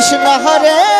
Krishna Hare